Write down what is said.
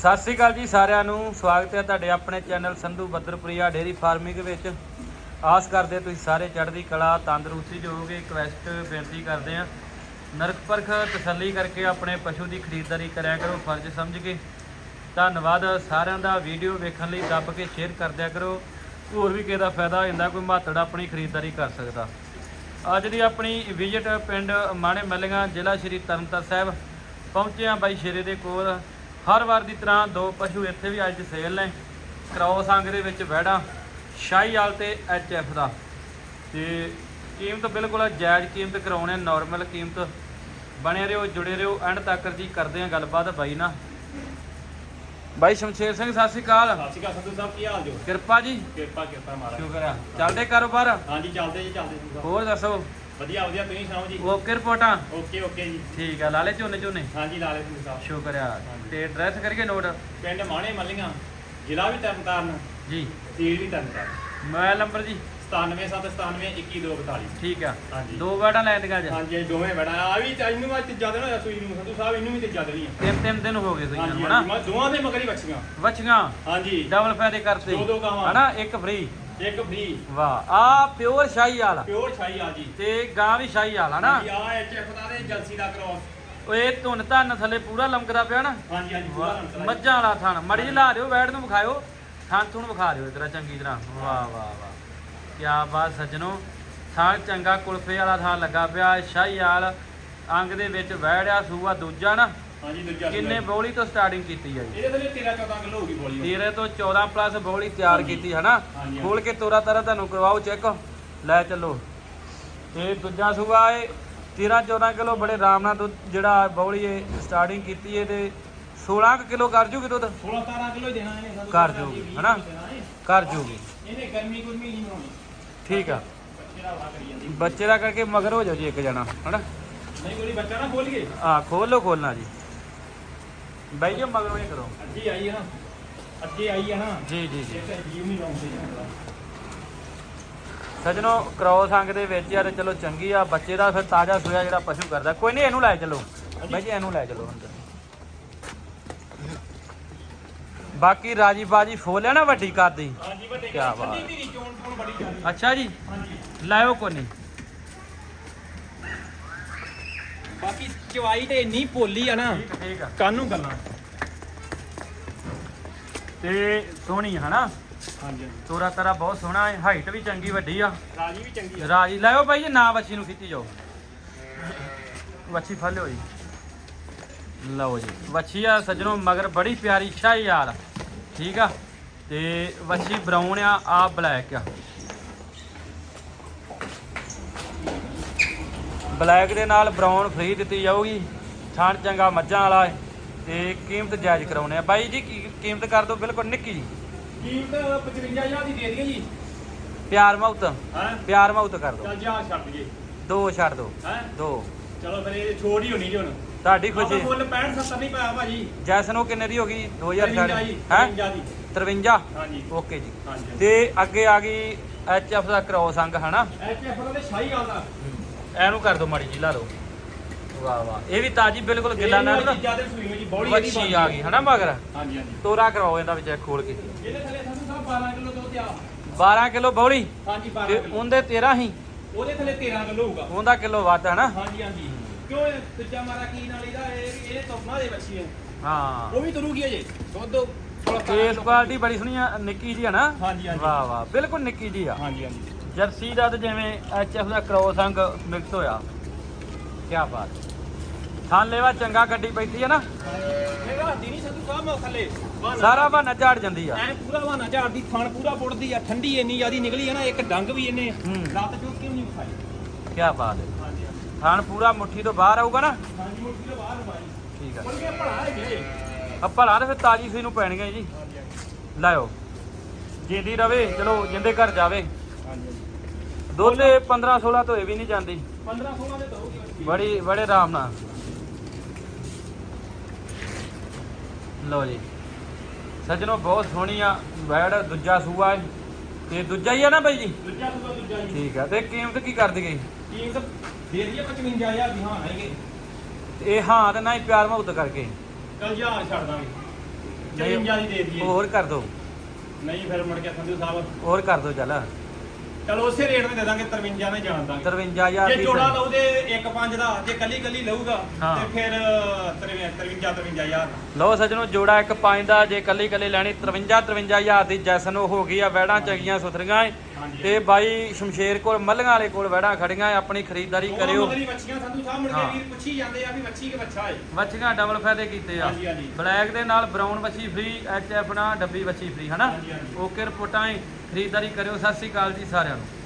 ਸਤਿ ਸ੍ਰੀ ਅਕਾਲ ਜੀ ਸਾਰਿਆਂ ਨੂੰ। ਸਵਾਗਤ ਹੈ ਤੁਹਾਡੇ ਆਪਣੇ channel Sandhu Badarpuria dairy farming ਵਿੱਚ। ਆਸ ਕਰਦੇ ਤੁਸੀਂ ਸਾਰੇ ਚੜ੍ਹਦੀ ਕਲਾ, ਤੰਦਰੁਸਤੀ ਜੋ ਹੋਗੇ ਰਿਕਵੈਸਟ ਬੇਨਤੀ ਕਰਦੇ ਆ ਨਰਕ ਪਰਖ ਤਸੱਲੀ ਕਰਕੇ ਆਪਣੇ ਪਸ਼ੂ ਦੀ ਖਰੀਦਦਾਰੀ ਕਰਿਆ ਕਰੋ, ਫਰਜ਼ ਸਮਝ ਕੇ। ਧੰਨਵਾਦ ਸਾਰਿਆਂ ਦਾ। ਵੀਡੀਓ ਵੇਖਣ ਲਈ ਦੱਬ ਕੇ ਸ਼ੇਅਰ ਕਰ ਦਿਆ ਕਰੋ। ਹੋਰ ਵੀ ਕਿਸੇ ਦਾ ਫਾਇਦਾ ਹੋ ਜਾਂਦਾ, ਕੋਈ ਮਾਤੜ ਆਪਣੀ ਖਰੀਦਦਾਰੀ ਕਰ ਸਕਦਾ। ਅੱਜ ਦੀ ਆਪਣੀ ਵਿਜ਼ਿਟ ਪਿੰਡ ਮਾਣੇ ਮੱਲੀਆਂ, ਜ਼ਿਲ੍ਹਾ ਸ਼੍ਰੀ ਤਰਨਤਾਰਨ ਸਾਹਿਬ। ਪਹੁੰਚੇ ਹਾਂ ਬਾਈ ਸ਼ੇਰੇ ਦੇ ਕੋਲ। ਹਰ ਵਾਰ ਦੀ ਤਰ੍ਹਾਂ ਦੋ ਪਸ਼ੂ ਇੱਥੇ ਵੀ ਅੱਜ ਸੇਲ ਨੇ। ਕ੍ਰੋਸ ਅੰਗ ਦੇ ਵਿੱਚ ਵਹਿੜਾ ਸ਼ਾਹੀਵਾਲ ਤੇ ਐਫ ਦਾ। ਤੇ ਕੀਮਤ ਬਿਲਕੁਲ ਜਾਇਜ਼ ਕੀਮਤ ਕਰਾਉਣੇ ਨਾਰਮਲ ਕੀਮਤ। ਬਣੇ ਰਹੋ ਜੁੜੇ ਰਹੋ ਐਂਡ ਤੱਕ ਜੀ ਕਰਦੇ ਹਾਂ ਗੱਲਬਾਤ ਬਾਈ ਨਾਲ। ਬਾਈ ਸ਼ਮਸ਼ੇਰ ਸਿੰਘ ਸਤਿ ਸ਼੍ਰੀ ਅਕਾਲ। ਸਤਿ ਸ਼੍ਰੀ ਅਕਾਲ ਸੰਧੂ ਸਾਹਿਬ ਕੀ ਹਾਲ ਜੋ ਕਿਰਪਾ ਜੀ। ਕਿਰਪਾ ਕਿਰਪਾ ਮਹਾਰਾਜ। ਸ਼ੁਕਰ ਆ। ਚੱਲਦੇ ਕਾਰੋਬਾਰ? ਹਾਂਜੀ ਚੱਲਦੇ ਜੀ ਚੱਲਦੇ ਹੋਰ ਦੱਸੋ? ਵਧੀਆ ਵਧੀਆ ਤੁਸੀਂ ਸੁਣਾਓ ਜੀ? ਓਕੇ ਰਿਪੋਰਟਾਂ ਓਕੇ ਓਕੇ ਜੀ। ਠੀਕ ਆ ਲਾਲੇ ਝੋਨੇ ਝੋਨੇ? ਹਾਂਜੀ ਲਾਲੇ ਸੰਧੂ ਸਾਹਿਬ ਸ਼ੁਕਰ ਆ। ਤੇ ਐਡਰੈਸ ਕਰੀਏ ਨੋਟ ਪਿੰਡ ਮਾਣੇ ਮੱਲੀਆਂ ਜ਼ਿਲ੍ਹਾ ਵੀ ਤਰਨਤਾਰਨ ਜੀ। ਤਹਿਸੀਲ ਵੀ ਤਰਨਤਾਰਨ। ਮੋਬਾਈਲ ਨੰਬਰ ਜੀ? 9779911242 ਠੀਕ ਆ। ਹਾਂਜੀ। ਦੋ ਵਾਰਡਾਂ ਲੈ ਦੀਆਂ ਅੱਜ? ਹਾਂਜੀ ਦੋਵੇਂ ਬੜਾ ਆ ਵੀ ਇਹਨੂੰ ਅੱਜ ਤੀਜਾ ਦਿਨ ਹੋਇਆ ਸੂਈ ਨੂੰ ਸੰਧੂ ਸਾਹਿਬ ਇਹਨੂੰ ਵੀ ਤੀਜਾ ਦਿਨ ਹੀ ਆ। ਤਿੰਨ ਤਿੰਨ ਦਿਨ ਹੋ ਗਏ ਹਾਂਜੀ ਨੂੰ ਹਨਾ? ਦੋਵਾਂ ਦੇ ਮਗਰ ਬੱਚੀਆਂ ਵਛੀਆਂ। ਹਾਂਜੀ। ਡਬਲ ਫਾਇਦੇ ਕਰਤੇ। ਦੋ ਦੋ ਗਾਵਾਂ। ਹਨਾ? ਇੱਕ ਫ੍ਰੀ ਇੱਕ ਫ੍ਰੀ ਵਾਹ ਆ ਪਿਓਰ ਸ਼ਾਹੀ ਵਾਲਾ ਪਿਓਰ ਛਾਈ ਆ ਜੀ। ਤੇ ਗਾਂ ਵੀ ਸ਼ਾਹੀ ਵਾਲਾ ਨਾ। ਆ ਐਚਐਫ ਦਾ ਤੇ ਜਲਸੀ ਦਾ ਕ੍ਰੋਸ ਓਏ ਧੁਨ ਧੰਨ ਥੱਲੇ ਪੂਰਾ ਲਮਕਦਾ ਪਿਆ ਨਾ। ਹਾਂਜੀ ਹਾਂਜੀ ਪੂਰਾ ਕਰਾਇਆ। ਮੱਝਾਂ ਵਾਲਾ ਥਣ। ਮੜੀ ਲਾ ਦਿਓ ਬੈਠ ਨੂੰ ਵਿਖਾਇਓ। ਥਣ ਥੁਣ ਵਿਖਾ ਦਿਓ ਇਤਰਾ ਚੰਗੀ ਤਰ੍ਹਾਂ। ਵਾਹ ਵਾਹ ਵਾਹ। ਕੀ ਬਾਤ ਸੱਜਣੋ। ਥਾਂ ਚੰਗਾ ਕੁਲਫੇ ਵਾਲਾ ਥਾਂ ਲੱਗਾ ਪਿਆ। ਸ਼ਾਹੀ ਵਾਲ ਅੰਗ ਦੇ ਵਿੱਚ ਵਹਿੜਿਆ ਸੂਆ ਦੂਜਾ ਨਾ। ਹਾਂਜੀ ਦੂਜਾ ਕਿੰਨੇ। ਬੋਲੀ ਤੋਂ ਸਟਾਰਟਿੰਗ ਕੀਤੀ ਹੈ ਜੀ? ਇਹਦੇ ਥੱਲੇ 13 14 ਕਿਲੋ ਹੋ ਗਈ ਬੋਲੀ 13 ਤੋਂ 14 ਪਲੱਸ ਬੋਲੀ ਤਿਆਰ। ਕੀਤੀ ਹੈ ਨਾ ਹਾਂਜੀ, ਖੋਲ ਕੇ ਤੋਰਾ ਤਾਰਾ ਤੁਹਾਨੂੰ ਕਰਵਾਓ ਚੈੱਕ ਲੈ ਚੱਲੋ। ਤੇ ਦੂਜਾ ਸੂਆ ਏ 13 14 ਕਿਲੋ ਬੜੇ ਆਰਾਮ ਨਾਲ ਦੁੱਧ ਜਿਹੜਾ ਬੌਲੀ ਏ ਸਟਾਰਟਿੰਗ ਕੀਤੀ ਏ ਤੇ 16 ਕੁ ਕਿਲੋ ਕਰ ਜੂਗੀ ਦੁੱਧ? 16 17 ਕਿਲੋ ਹੀ ਦੇਣਾ ਇਹਨੇ ਸਾਨੂੰ ਘਰ ਜੋਗੀ, ਹਨਾ? ਕਰ ਜੂਗੀ। ਇਹਨੇ ਗਰਮੀ ਗੁਰਮੀ ਨਹੀਂ ਬਣਾਉਣੀ। ਠੀਕ ਆ। ਬੱਚੇ ਦਾ ਵਾਹ ਕਰੀ ਜਾਂਦੀ। ਬੱਚੇ ਦਾ ਕਰਕੇ ਮਗਰ ਹੋ ਜਾਓ ਜੀ ਇੱਕ ਜਣਾ ਹਨਾ? ਨਹੀਂ ਕੋਈ ਬੱਚਾ ਨਾ ਖੋਲੀਏ। ਆ ਖੋਲ ਖੋਲਣਾ ਜੀ। ਬਾਈ ਜੀ ਮਗਰੋਂ ਇਹ ਕਰੋ। ਅੱਜੀ ਆਈ ਹੈ ਨਾ। ਅੱਜੀ ਆਈ ਹੈ ਨਾ। ਜੀ ਜੀ ਜੀ। ਇਹ ਤਾਂ ਜੀਵ ਨਹੀਂ ਲਾਉਂਦੇ ਸਜਣੋ ਕ੍ਰੋਸ ਅੰਗ ਦੇ ਵਿੱਚ ਯਾਰ ਚਲੋ ਚੰਗੀ ਆ ਬੱਚੇ ਦਾ ਫਿਰ ਤਾਜ਼ਾ ਸੋਇਆ ਜਿਹੜਾ ਪਸ਼ੂ ਕਰਦਾ। ਕੋਈ ਨਹੀਂ ਇਹਨੂੰ ਲੈ ਚਲੋ। ਬਾਈ ਜੀ ਇਹਨੂੰ ਲੈ ਚਲੋ ਅੰਦਰ। ਬਾਕੀ ਰਾਜੀ ਬਾਜੀ ਫੋਲ ਹੈ ਨਾ ਵੱਡੀ ਕਰਦੀ ਹਾਂਜੀ ਵੱਡੇ ਕਿਆ ਬਾਤ। ਜਾਂਦੀ ਅੱਛਾ ਜੀ। ਹਾਂਜੀ। ਲਾਇਓ ਕੋਈ ਨਹੀਂ। ਬਾਕੀ ਚਵਾਈ ਤੇ ਇੰਨੀ ਭੋਲੀ ਆ ਨਾ ਠੀਕ ਠੀਕ ਆ। ਕਾਨੂੰ ਗੱਲਾਂ। ਤੇ ਸੋਹਣੀ ਹਨਾ? ਹਾਂਜੀ ਤੋਰਾ ਤਰਾ ਬਹੁਤ ਸੋਹਣਾ ਹੈ ਹਾਈਟ ਵੀ ਚੰਗੀ ਵੱਡੀ ਆ। ਰਾਜੀ ਵੀ ਚੰਗੀ ਆ। ਰਾਜੀ ਲਾਇਓ ਭਾਈ ਜੀ ਨਾ ਬੱਚੀ ਨੂੰ ਖਿੱਚੀ ਜਾਓ। ਵੱਛੀ ਫਲਿਓ ਜੀ। ਲਓ ਜੀ ਵੱਛੀ ਆ ਸੱਜਣੋ ਮਗਰ ਬੜੀ ਪਿਆਰੀ ਸ਼ਾਹੀ ਯਾਰ ਠੀਕ ਆ? ਤੇ ਵੱਛੀ ਬਰਾਊਨ ਆ ਆ ਬਲੈਕ ਆ। ਬਲੈਕ ਦੇ ਨਾਲ ਬਰਾਊਨ ਫ੍ਰੀ ਦਿੱਤੀ ਜਾਊਗੀ। ਥਾਣ ਚੰਗਾ ਮੱਝਾਂ ਵਾਲਾ ਹੈ ਤੇ ਕੀਮਤ ਜਾਇਜ਼ ਕਰਾਉਣੇ ਆ। ਬਾਈ ਜੀ ਕੀ- ਕੀਮਤ ਕਰ ਦਿਓ? ਬਿਲਕੁਲ ਨਿੱਕੀ ਜੀ। ਕੀਮਤ 55000 ਦੀ ਦੇ ਦਈਏ ਜੀ। ਪਿਆਰ ਮਾਉਤ ਹਾਂ? ਪਿਆਰ ਮਾਉਤ ਕਰ ਦਿਓ। ਚੱਲ ਜਾ ਛੱਡ ਦਈਏ। ਦੋ ਛੱਡ ਦਿਓ। ਹੈ? ਦੋ। ਚਲੋ ਫਿਰ ਇਹ ਛੋੜ ਹੀ ਹੋਣੀ ਜੀ ਹੁਣ। ਤੁਹਾਡੀ ਆਪਾਂ ਖੁਸ਼ੀ ਮੁੱਲ 65 70 ਨਹੀਂ ਪਾਇਆ ਭਾਜੀ। ਜੈਸਨ ਉਹ ਕਿੰਨੇ ਦੀ ਹੋ ਗਈ? 2000 53 ਜੀ ਹੈ? 53 ਦੀ। 53 ਹਾਂਜੀ। ਓਕੇ ਜੀ। ਹਾਂਜੀ। ਤੇ ਅੱਗੇ ਆ ਗਈ ਐਚ ਐਫ ਦਾ ਕ੍ਰੋਸ ਅੰਗ ਹਨਾ? ਐਚਐਫ ਦਾ ਸ਼ਾਹੀ ਆਉਂਦਾ ਇਹਨੂੰ ਕਰ ਦਿਓ ਮਾੜੀ ਜੀ ਲਾ ਲਓ। ਵਾਹ ਵਾਹ। ਇਹ ਵੀ ਤਾਜੀ ਬਿਲਕੁਲ ਗਿੱਲਾ ਨਾ ਜ਼ਿਆਦਾ ਸੂਈ ਹੋਈ ਜੀ ਬੋੜੀ ਵੱਛੀ ਆ ਗਈ ਹਨਾ ਮਗਰ? ਹਾਂਜੀ ਹਾਂਜੀ। ਤੋਰਾ ਕਰਵਾਓ ਇਹਦਾ ਵਿੱਚ ਖੋਲ ਕੇ। ਇਹਦੇ ਥੱਲੇ ਸਾਨੂੰ ਸਾਹਿਬ 12 ਕਿਲੋ ਦੁੱਧ ਆ। 12 ਕਿਲੋ ਬੌਲੀ? ਹਾਂਜੀ 12 ਤੇ ਉਹਦੇ 13 ਹੀ? ਉਹਦੇ ਥੱਲੇ 13 ਕਿਲੋ ਹੋਊਗਾ। ਉਹਦਾ ਕਿਲੋ ਵੱਧ ਹਨਾ? ਹਾਂਜੀ ਹਾਂਜੀ। ਕਿਉਂ ਦੂਜਾ ਮਾਰਾ ਕੀ ਨਾਲ ਇਹਦਾ? ਇਹ ਇਹ ਤੋਪਾਂ ਦੇ ਬੱਚੀ ਹੈ ਹਾਂ। ਉਹ ਵੀ ਤੁਰੂਗੀ ਅਜੇ। ਦੁੱਧ 16 ਫੇਸ ਕੁਆਲਿਟੀ ਬੜੀ ਸੋਹਣੀ ਆ ਨਿੱਕੀ ਜੀ ਹਨਾ ਹਾਂਜੀ ਹਾਂਜੀ। ਵਾਹ ਵਾਹ। ਬਿਲਕੁਲ ਨਿੱਕੀ ਜੀ ਆ। ਹਾਂਜੀ ਹਾਂਜੀ। ਜਰਸੀ ਦਾ ਤੇ ਜਿਵੇਂ ਐਚ ਐਫ ਦਾ ਕ੍ਰੋਸ ਅੰਗ ਮਿਕਸ ਹੋਇਆ ਕੀ ਬਾਤ। ਥਾਂ ਲੈਵਾ ਚੰਗਾ ਗੱਡੀ ਬੈਠੀ ਹੈ ਨਾ। ਇਹ ਰਾਤੀ ਨਹੀਂ ਸੰਧੂ ਸਾਹਿਬ ਮੈਂ ਥੱਲੇ। ਬਹਾਨਾ- ਸਾਰਾ ਬਹਾਨਾ ਝਾੜ ਜਾਂਦੀ ਆ। ਐ ਪੂਰਾ ਬਹਾਨਾ ਝਾੜਦੀ ਥਣ ਪੂਰਾ ਪੁੱਟਦੀ ਆ ਠੰਡੀ ਇੰਨੀ ਜਿਆਦੀ ਨਿਕਲੀ ਆ ਨਾ ਇੱਕ ਡੰਗ ਵੀ ਇਹਨੇ। ਰਾਤ ਜੋ ਕਿਉਂ ਨਹੀਂ ਖਾਈ ਕੀ ਬਾਤ ਹੈ। ਥਾਣ ਪੂਰਾ ਮੁੱਠੀ ਤੋਂ ਬਾਹਰ ਆਊਗਾ ਨਾ। ਹਾਂਜੀ ਮੁੱਠੀ ਦੇ ਬਾਹਰ ਮਾਰੀ ਠੀਕ ਆ। ਕੇ ਭੜਾ ਹੈ ਜੇ। ਆ ਭਲਾ ਤੇ ਫਿਰ ਤਾਜੀ ਸੂਈ ਨੂੰ ਪੈਣਗੇ ਜੀ। ਲਾਇਓ। ਜਿੰਦੀ ਰਵੇ ਚਲੋ ਜਿੰਦੇ ਘਰ ਜਾਵੇ। ਹਾਂਜੀ। ਦੋਲੇ 15 16 ਤੋਂ ਇਹ ਵੀ ਨਹੀਂ ਜਾਂਦੀ। 15 16 ਦੇ ਦੋਗੇ ਬੱਚੀ ਬੜੀ ਬੜੇ ਆਰਾਮ ਨਾਲ। ਲਓ ਜੀ। ਸੱਜਣੋ ਬਹੁਤ ਸੋਹਣੀ ਆ ਵੈੜ ਦੂਜਾ ਸੂਆ ਹੈ। ਤੇ ਦੂਜਾ ਹੀ ਆ ਨਾ ਬਾਈ ਜੀ? ਦੂਜਾ ਸੂਆ ਦੂਜਾ ਜੀ ਠੀਕ ਆ ਤੇ ਕੀਮਤ ਕੀ ਕਰ ਦਈਏ? ਕੀਮਤ ਦੇ ਦਈਏ 55000 ਦੀ ਹਾਂ ਹੈਗੇ। ਇਹ ਹਾਂ ਤੇ ਨਾ ਹੀ ਪਿਆਰ ਮੁਹੱਬਤ ਕਰਕੇ। ਚੱਲ ਹਜ਼ਾਰ ਛੱਡ ਦਾਂਗੇ। 53 ਦੀ ਦੇ ਦਈਏ। ਹੋਰ ਕਰ ਦੋ। ਨਹੀਂ ਫਿਰ ਮੁੜ ਕੇ ਸੰਧੂ ਸਾਹਿਬ। ਹੋਰ ਕਰ ਦੋ ਚੱਲ। ਚਲੋ ਉਸੇ ਰੇਟ ਤੇ ਦੇ ਦਾਂਗੇ 53 ਨੇ ਜਾਣ ਦਾਂਗੇ 53000 ਜੇ ਦੀ ਜੋੜਾ ਲਓ ਤੇ 1.5 ਦਾ ਜੇ ਕੱਲੀ ਕੱਲੀ ਲਊਗਾ ਹਾਂ। ਤੇ ਫਿਰ 53 53 53000 ਲਓ ਸੱਜਣੋ ਜੋੜਾ ਇੱਕ ਪੰਜ ਦਾ ਜੇ ਕੱਲੀ ਕੱਲੀ ਲੈਣੀ 53 53000 ਦੀ ਜੈਸਨ ਉਹ ਹੋ ਗਈ ਆ ਵੈੜਾਂ ਚਗੀਆਂ ਸੁਥਰੀਆਂ ਏ ਹਾਂਜੀ। ਤੇ ਬਾਈ ਸ਼ਮਸ਼ੇਰ ਕੋਲ ਮੱਲੀਆਂ ਵਾਲੇ ਕੋਲ ਵੈੜਾਂ ਖੜੀਆਂ ਏ ਆਪਣੀ ਖਰੀਦਦਾਰੀ ਕਰਿਓ ਮਗਰੀ ਮੱਛੀਆਂ ਸੰਧੂ ਸਾਹਿਬ ਮੁੜ ਹਾਂ। ਕੇ ਵੀਰ ਪੁੱਛੀ ਜਾਂਦੇ ਆ ਵੀ ਮੱਛੀ ਕਿ ਬੱਚਾ ਏ ਵੱਛੀਆਂ ਡਬਲ ਫਾਇਦੇ ਕੀਤੇ ਆ ਹਾਂਜੀ, ਹਾਂਜੀ। ਬਲੈਕ ਦੇ ਨਾਲ ਬਰਾਊਨ ਵੱਛੀ ਫ੍ਰੀ ਐਚ ਐਫ ਨਾਲ ਡੱਬੀ ਵੱਛੀ ਫ੍ਰੀ ਹਨਾ ਹਾਂਜੀ, ਹਾਂਜੀ। ਓਕੇ ਰਿਪੋਰਟਾਂ ਏ ਖਰੀਦਦਾਰੀ ਕਰਿਓ। ਸਤਿ ਸ੍ਰੀ ਅਕਾਲ ਜੀ ਸਾਰਿਆਂ ਨੂੰ।